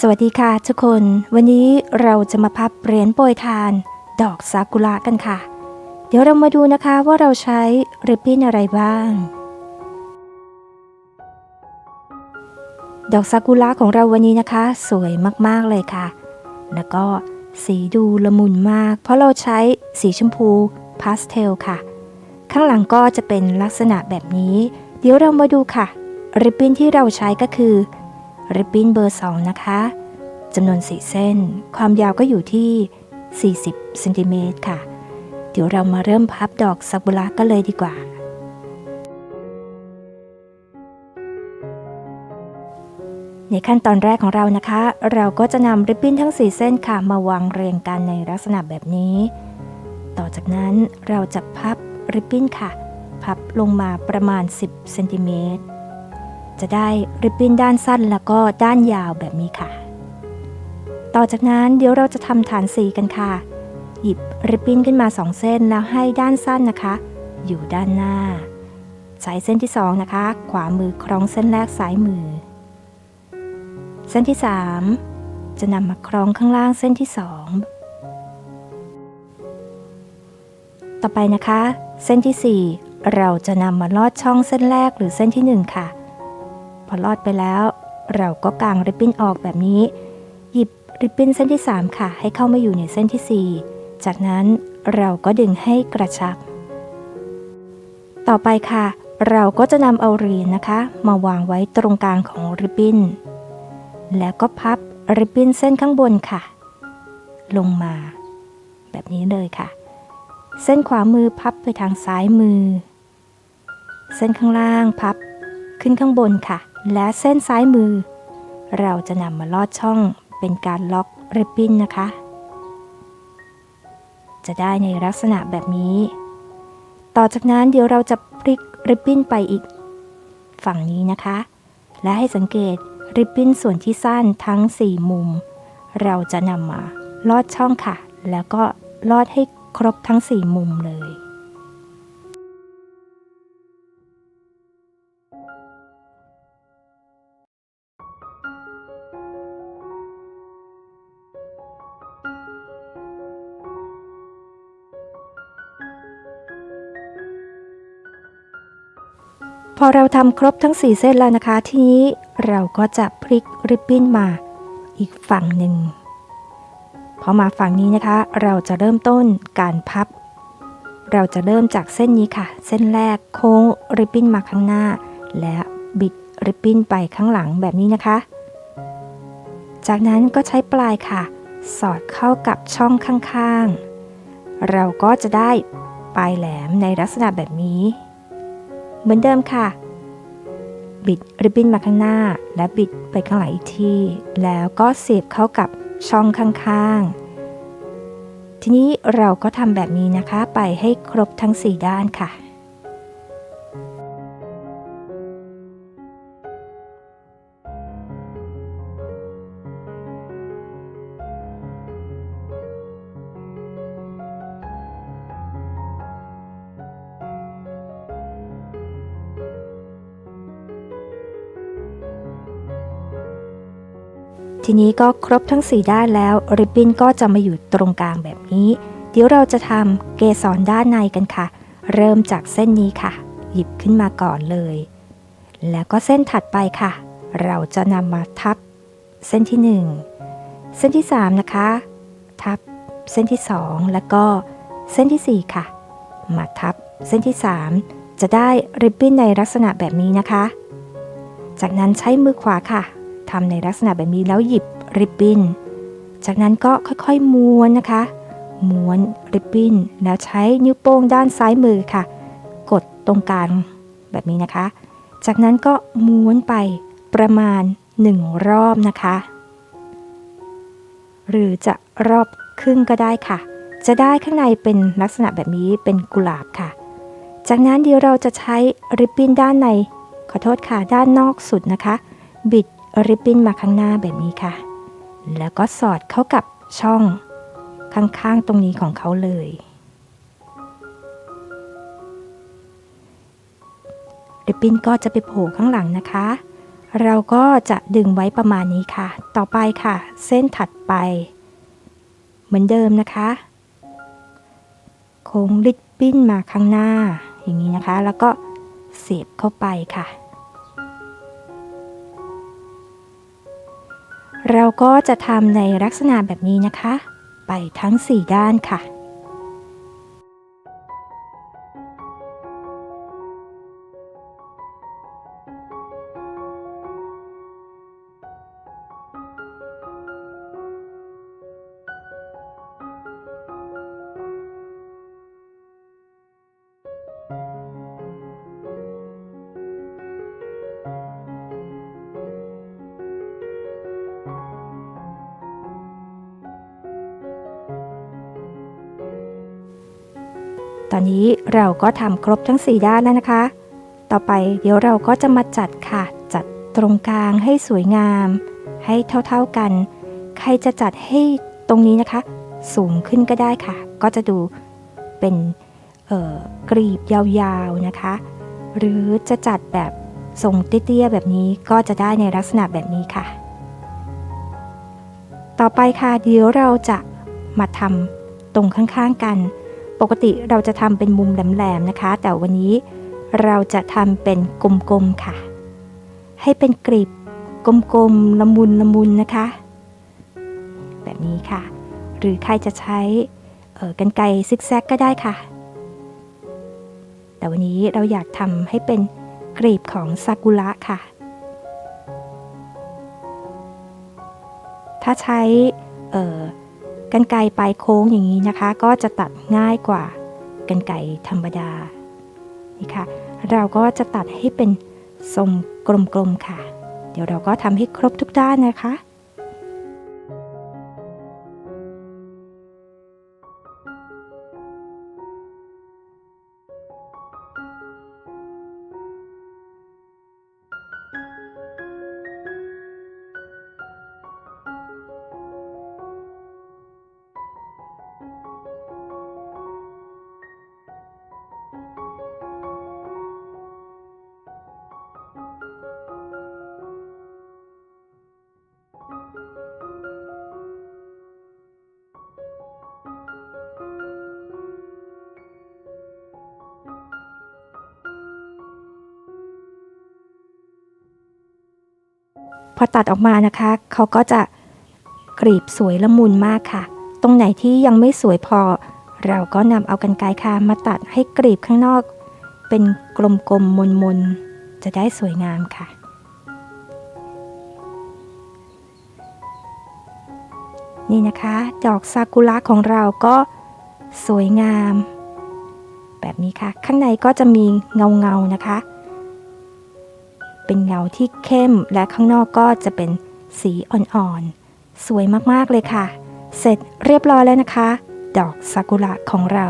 สวัสดีค่ะทุกคน วันนี้เราจะมาพับเหรียญโปรยทาน ดอกซากุระกันค่ะ เดี๋ยวเรามาดูนะคะว่าเราใช้ริบบิ้นอะไรบ้าง ดอกซากุระของเราวันนี้นะคะ สวยมากๆเลยค่ะ แล้วก็สีดูละมุนมาก เพราะเราใช้สีชมพูพาสเทลค่ะ ข้างหลังก็จะเป็นลักษณะแบบนี้ เดี๋ยวเรามาดูค่ะริบบิ้นที่เราใช้ก็คือ ริบบิ้นเบอร์ 2 นะคะจำนวน 4 เส้น ความยาวก็อยู่ที่ 40เซนติเมตรค่ะ เดี๋ยวเรามาเริ่มพับดอกซากุระกันเลยดีกว่า ในขั้นตอนแรกของเรานะคะ เราก็จะนำริบบิ้นทั้ง 4 เส้นค่ะ มาวางเรียงกันในลักษณะแบบนี้ ต่อจากนั้นเราจะพับริบบิ้นค่ะ พับลงมาประมาณ 10เซนติเมตร จะได้ริบบิ้นด้านสั้นแล้วก็ด้านยาวแบบนี้ค่ะ ต่อจากนั้นเดี๋ยวเราจะทำฐานสีกันค่ะ หยิบริบบิ้นขึ้นมา2เส้นแล้วให้ด้านสั้นนะคะ อยู่ด้านหน้า ใช้เส้นที่2นะคะ ขวามือคล้องเส้นแรกซ้ายมือ เส้นที่3จะนำมาคล้องข้างล่างเส้นที่2ต่อไปนะคะ เส้นที่ 4 เราจะนำมาลอดช่องเส้นแรกหรือเส้นที่ 1 ค่ะ พอลอดไปแล้ว เราก็กางริบบิ้นออกแบบนี้ หยิบริบบิ้นเส้นที่ 3 ค่ะ ให้เข้ามาอยู่ในเส้นที่ 4 จากนั้นเราก็ดึงให้กระชับ ต่อไปค่ะ เราก็จะนำเอาเหรียญนะคะ มาวางไว้ตรงกลางของริบบิ้น แล้วก็พับริบบิ้นเส้นข้างบนค่ะ ลงมา แบบนี้เลยค่ะ เส้นขวามือพับไปทางซ้ายมือ เส้นข้างล่างพับขึ้นข้างบนค่ะ และเส้นซ้ายมือ เราจะนำมาลอดช่องเป็นการล็อกริบบิ้นนะคะ จะได้ในลักษณะแบบนี้ ต่อจากนั้นเดี๋ยวเราจะพลิกริบบิ้นไปอีก ฝั่งนี้นะคะ และให้สังเกตริบบิ้นส่วนที่สั้นทั้ง 4 มุม เราจะนำมาลอดช่องค่ะ แล้วก็ลอดให้ครบทั้ง 4 มุมเลย พอเราทำครบทั้ง 4 เส้นแล้วนะคะ ทีนี้เราก็จะพลิกริบบิ้นมาอีกฝั่งหนึ่งพอมาฝั่งนี้นะคะ เราจะเริ่มต้นการพับ เราจะเริ่มจากเส้นนี้ค่ะ เส้นแรกโค้งริบบิ้นมาข้างหน้า และบิดริบบิ้นไปข้างหลังแบบนี้นะคะ จากนั้นก็ใช้ปลายค่ะ สอดเข้ากับช่องข้างๆ เราก็จะได้ปลายแหลมในลักษณะแบบนี้ เหมือนเดิมค่ะ บิดริบบิ้นมาข้างหน้า และบิดไปข้างหลังอีกที แล้วก็เสียบเข้ากับช่องข้างๆ ทีนี้เราก็ทำแบบนี้นะคะไปให้ครบทั้ง 4 ด้านค่ะ ทีนี้ก็ครบทั้ง 4 ด้านแล้ว ริบบิ้นก็จะมาอยู่ตรงกลางแบบนี้ เดี๋ยวเราจะทำเกสรด้านในกันค่ะ เริ่มจากเส้นนี้ค่ะ หยิบขึ้นมาก่อนเลย แล้วก็เส้นถัดไปค่ะ เราจะนำมาทับ เส้นที่ 1 เส้นที่ 3 นะคะ ทับเส้นที่ 2 แล้วก็เส้นทีสี่4 ค่ะ มาทับเส้นที่ 3 จะได้ริบบิ้นในลักษณะแบบนี้นะคะ จากนั้นใช้มือขวาค่ะ ทำในลักษณะแบบนี้แล้วหยิบริบบิ้น จากนั้นก็ค่อยๆม้วนนะคะ ม้วนริบบิ้นแล้วใช้นิ้วโป้งด้านซ้ายมือค่ะ กดตรงกลางแบบนี้นะคะ จากนั้นก็ม้วนไปประมาณ 1 รอบนะคะ หรือจะรอบครึ่งก็ได้ค่ะ จะได้ข้างในเป็นลักษณะแบบนี้เป็นกุหลาบค่ะ จากนั้นเดี๋ยวเราจะใช้ริบบิ้นด้านในขอโทษค่ะด้านนอกสุดนะคะ บิด ริบบิ้นมาข้างหน้าแบบนี้ค่ะ แล้วก็สอดเข้ากับช่องข้างๆตรงนี้ของเขาเลย ริบบิ้นก็จะไปโผล่ข้างหลังนะคะ เราก็จะดึงไว้ประมาณนี้ค่ะ ต่อไปค่ะ เส้นถัดไป เหมือนเดิมนะคะ โค้งริบบิ้นมาข้างหน้า อย่างนี้นะคะ แล้วก็เสียบเข้าไปค่ะ เราก็จะทำในลักษณะแบบนี้นะคะ ไปทั้ง 4 ด้านค่ะ ตอนนี้เราก็ทำครบทั้ง 4 ด้านแล้วนะคะ ต่อไปเดี๋ยวเราก็จะมาจัดค่ะ จัดตรงกลางให้สวยงาม ให้เท่าๆกัน ใครจะจัดให้ตรงนี้นะคะ สูงขึ้นก็ได้ค่ะ ก็จะดูเป็นกรีบยาวๆนะคะ หรือจะจัดแบบทรงเตี้ยๆแบบนี้ก็จะได้ในลักษณะแบบนี้ค่ะ ต่อไปค่ะเดี๋ยวเราจะมาทำตรงข้างๆกัน ปกติเราจะทำเป็นมุมแหลมๆนะคะ แต่วันนี้เราจะทำเป็นกลมๆค่ะ ให้เป็นกรีบกลมๆละมุนละมุนนะคะ แบบนี้ค่ะ หรือใครจะใช้เออกันไกซิกแซกก็ได้ค่ะ แต่วันนี้เราอยากทำให้เป็นกรีบของซากุระค่ะ ถ้าใช้เออ กันไกรปลายโค้งอย่างนี้นะคะ ก็จะตัดง่ายกว่ากันไกรธรรมดานี่ค่ะ เราก็จะตัดให้เป็นทรงกลมๆค่ะ เดี๋ยวเราก็ทำให้ครบทุกด้านนะคะ ตัดออกมานะคะเขาก็จะกรีบสวยละมุนมากค่ะ ตรงไหนที่ยังไม่สวยพอ เราก็นำเอากันไกรค่ะมาตัดให้กรีบข้างนอก เป็นกลมๆมนๆ จะได้สวยงามค่ะ นี่นะคะ ดอกซากุระของเราก็สวยงาม แบบนี้ค่ะ ข้างในก็จะมีเงาๆนะคะ เป็นเงาที่เข้มและข้างนอกก็จะเป็นสีอ่อนๆ สวยมากๆเลยค่ะ เสร็จเรียบร้อยแล้วนะคะ ดอกซากุระของเรา